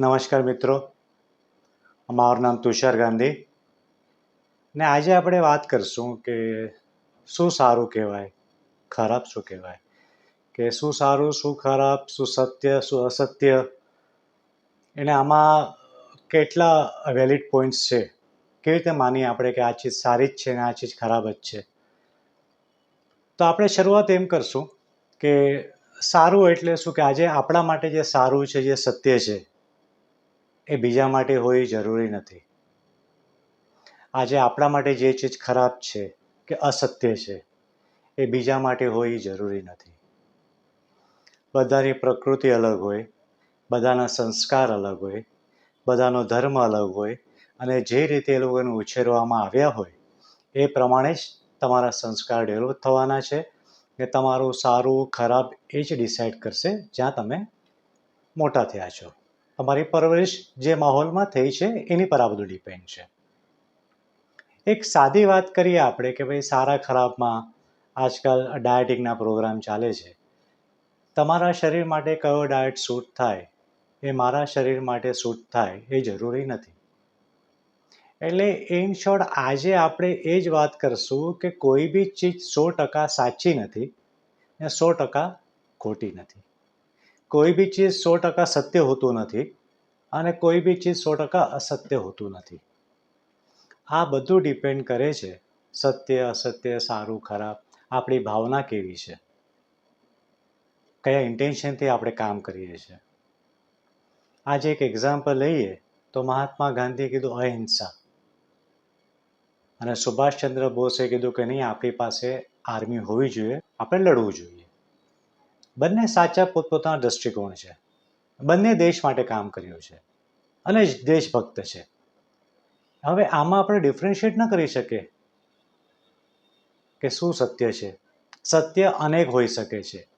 નમસ્કાર મિત્રો. મારું નામ તુષાર ગાંધી. ને આજે આપણે વાત કરશું કે શું સારું કહેવાય, ખરાબ શું કહેવાય? કે શું સારું, શું ખરાબ, શું સત્ય, શું અસત્ય? એને આમાં કેટલા વેલિડ પોઈન્ટ્સ છે? કેવી રીતે માનીએ આપણે કે આ ચીજ સારી જ છે ને આ ચીજ ખરાબ જ છે? તો આપણે શરૂઆત એમ કરશું કે સારું એટલે શું કે આજે આપણા માટે જે સારું છે, જે સત્ય છે એ બીજા માટે હોય જરૂરી નથી. આજે આપણા માટે જે ચીજ ખરાબ છે કે અસત્ય છે, એ બીજા માટે હોય જરૂરી નથી. બધાની પ્રકૃતિ અલગ હોય, બધાના સંસ્કાર અલગ હોય, બધાનો ધર્મ અલગ હોય અને જે રીતે એ લોકોને ઉછેરવામાં આવ્યા હોય, એ પ્રમાણે જ તમારા સંસ્કાર ડેવલપ થવાના છે કે તમારું સારું, ખરાબ એ જ ડિસાઇડ કરશે જ્યાં તમે મોટા થયા છો. તમારી પરવરિશ જે માહોલમાં થઈ છે, એની પર આ બધું ડિપેન્ડ છે. એક સાદી વાત કરીએ આપણે કે ભાઈ સારા ખરાબમાં આજકાલ ડાયટિંગના પ્રોગ્રામ ચાલે છે. તમારા શરીર માટે કયો ડાયટ સૂટ થાય, એ મારા શરીર માટે સૂટ થાય, એ જરૂરી નથી. એટલે ઇન શોર્ટ આજે આપણે એ જ વાત કરશું કે કોઈ બી ચીજ સો ટકા સાચી નથી, ને સો ટકા ખોટી નથી. કોઈ બી ચીજ સો ટકા સત્ય હોતું નથી અને કોઈ બી ચીજ સો ટકા અસત્ય હોતું નથી. આ બધું ડિપેન્ડ કરે છે સત્ય, અસત્ય, સારું, ખરાબ, આપણી ભાવના કેવી છે? કયા ઇન્ટેન્શનથી આપણે કામ કરીએ છીએ? આજે એક એક્ઝામ્પલ લઈએ તો મહાત્મા ગાંધીએ કીધું અહિંસા. અને સુભાષચંદ્ર બોઝે કીધું કે નહીં, આપણી પાસે આર્મી હોવી જોઈએ, આપણે લડવું જોઈએ. બંને સાચા પોતપોતાના દૃષ્ટિકોણ છે. બંને દેશ માટે કામ કર્યું છે અને દેશભક્ત છે. હવે આમાં આપણે ડિફરન્શિએટ ન કરી શકીએ કે શું સત્ય છે. સત્ય અનેક હોઈ શકે છે.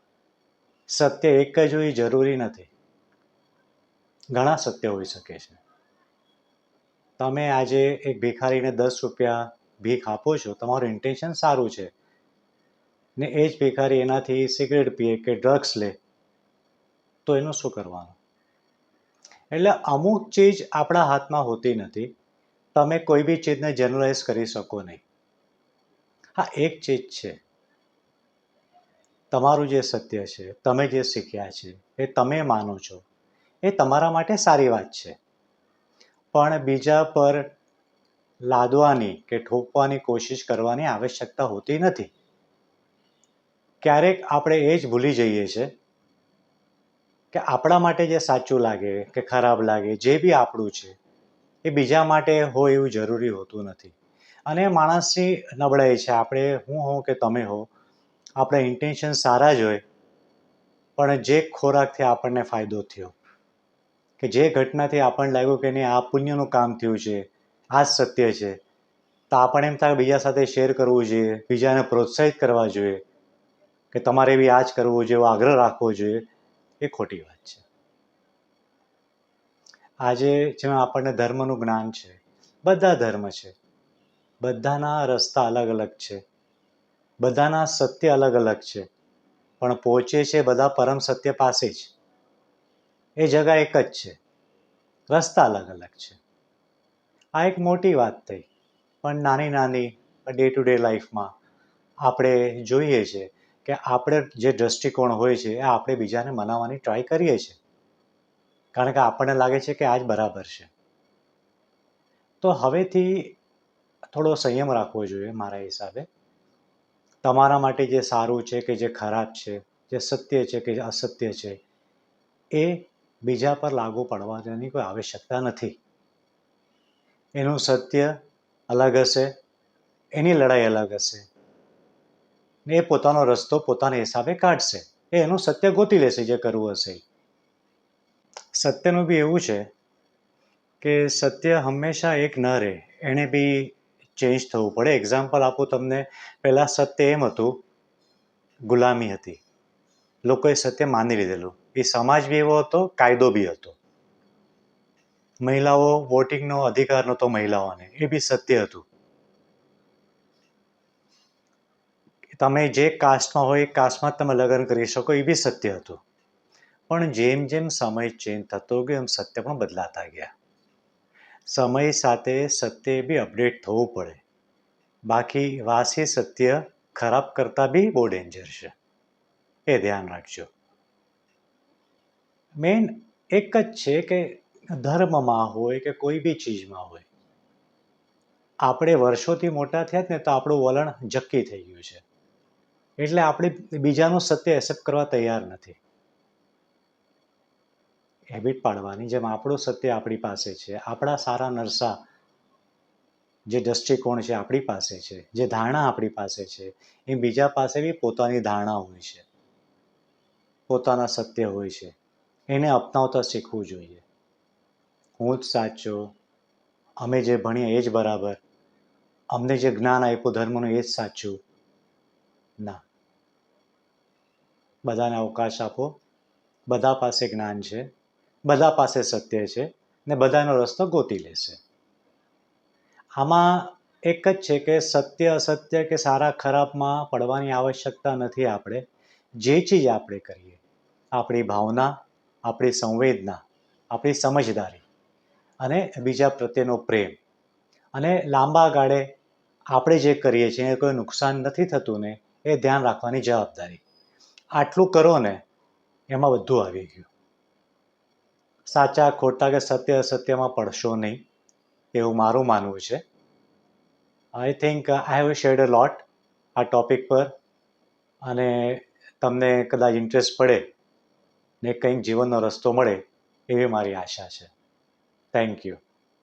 સત્ય એક જ હોય જરૂરી નથી. ઘણા સત્ય હોઈ શકે છે. તમે આજે એક ભિખારીને દસ રૂપિયા ભીખ આપો છો, તમારું ઇન્ટેન્શન સારું છે. ને એ જ ભિખારી એનાથી સિગરેટ પીએ કે ડ્રગ્સ લે, તો એનું શું કરવાનું? એટલે અમુક ચીજ આપણા હાથમાં હોતી નથી. તમે કોઈ બી ચીજને જનરલાઇઝ કરી શકો નહીં. હા, એક ચીજ છે. તમારું જે સત્ય છે, તમે જે શીખ્યા છે, એ તમે માનો છો, એ તમારા માટે સારી વાત છે. પણ બીજા પર લાદવાની કે ઠોકવાની કોશિશ કરવાની આવશ્યકતા હોતી નથી. ક્યારેક આપણે એ જ ભૂલી જઈએ છીએ કે આપણા માટે જે સાચું લાગે, કે ખરાબ લાગે, જે બી આપણું છે, એ બીજા માટે હોય એવું જરૂરી હોતું નથી. અને માણસની નબળાઈ છે. આપણે હું હોઉં કે તમે હો આપણા ઇન્ટેન્શન સારા જ હોય, પણ જે ખોરાકથી આપણને ફાયદો થયો, કે જે ઘટનાથી આપણને લાગ્યું કે નહીં, આ પુણ્યનું કામ થયું છે, આ જ સત્ય છે, તો આપણે એમ થાય બીજા સાથે શેર કરવું જોઈએ, બીજાને પ્રોત્સાહિત કરવા જોઈએ. કે તમારે બી આ જ કરવું જોઈએ આગ્રહ રાખવો જોઈએ, એ ખોટી વાત છે. આજે જેમાં આપણને ધર્મનું જ્ઞાન છે, બધા ધર્મ છે, બધાના રસ્તા અલગ અલગ છે, બધાના સત્ય અલગ અલગ છે, પણ પહોંચે છે બધા પરમ સત્ય પાસે જ. એ જગા એક જ છે, રસ્તા અલગ અલગ છે. આ એક મોટી વાત થઈ, પણ નાની નાની ડે ટુ ડે લાઈફમાં આપણે જોઈએ છે કે આપણે જે દૃષ્ટિકોણ હોય છે, એ આપણે બીજાને મનાવવાની ટ્રાય કરીએ છીએ. કારણ કે આપણને લાગે છે કે આ જ બરાબર છે. તો હવેથી થોડો સંયમ રાખવો જોઈએ મારા હિસાબે. તમારા માટે જે સારું છે કે જે ખરાબ છે, જે સત્ય છે કે અસત્ય છે, એ બીજા પર લાગુ પડવાની કોઈ આવશ્યકતા નથી. એનું સત્ય અલગ હશે, એની લડાઈ અલગ હશે. ને એ પોતાનો રસ્તો પોતાના હિસાબે કાઢશે. એ એનું સત્ય ગોતી લેશે જે કરવું હશે. સત્યનું બી એવું છે કે સત્ય હંમેશા એક ન રહે. એણે બી ચેન્જ થવું પડે. એક્ઝામ્પલ આપું તમને. પહેલાં સત્ય એમ હતું, ગુલામી હતી. લોકોએ સત્ય માની લીધેલું. એ સમાજ બી એવો હતો, કાયદો બી હતો. મહિલાઓ વોટિંગનો અધિકાર નહોતો મહિલાઓને. એ બી સત્ય હતું. તમે જે કાસ્ટમાં હોય, એ કાસ્ટમાં તમે લગ્ન કરી શકો, એ બી સત્ય હતું. પણ જેમ જેમ સમય ચેન્જ થતો ગયો, એમ સત્ય પણ બદલાતા ગયા. સમય સાથે સત્ય બી અપડેટ થવું પડે. બાકી વાસી સત્ય ખરાબ કરતાં બી બહુ ડેન્જર છે. એ ધ્યાન રાખજો. મેઇન એક જ છે કે ધર્મમાં હોય કે કોઈ બી ચીજમાં હોય, આપણે વર્ષોથી મોટા થયા ને તો આપણું વલણ જક્કી થઈ ગયું છે. એટલે આપણે બીજાનું સત્ય એક્સેપ્ટ કરવા તૈયાર નથી. હેબિટ પાડવાની જેમ આપણું સત્ય આપણી પાસે છે, આપણા સારા નરસા જે દૃષ્ટિકોણ છે આપણી પાસે છે, જે ધારણા આપણી પાસે છે, એ બીજા પાસે બી પોતાની ધારણા હોય છે, પોતાના સત્ય હોય છે, એને અપનાવતા શીખવું જોઈએ. હું જ સાચો, અમે જે ભણીએ એ જ બરાબર, અમને જે જ્ઞાન આપ્યું, ધર્મનું એ જ સાચું. ના. બધાને અવકાશ આપો. બધા પાસે જ્ઞાન છે. બધા પાસે સત્ય છે ને બધાનો રસ્તો ગોતી લેશે. આમાં એક જ છે કે સત્ય અસત્ય કે સારા ખરાબમાં પડવાની આવશ્યકતા નથી આપણે. જે ચીજ આપણે કરીએ, આપણી ભાવના, આપણી સંવેદના, આપણી સમજદારી અને બીજા પ્રત્યેનો પ્રેમ. અને લાંબા ગાળે આપણે જે કરીએ છીએ એ કોઈ નુકસાન નથી થતું ને એ ધ્યાન રાખવાની જવાબદારી. આટલું કરો ને, એમાં બધું આવી ગયું. સાચા, ખોટા કે સત્ય, અસત્યમાં પડશો નહીં, એવું મારું માનવું છે. I think I have shed a lot આ ટોપિક પર, અને તમને કદાચ ઇન્ટરેસ્ટ પડે ને કંઈક જીવનનો રસ્તો મળે, એવી મારી આશા છે. Thank you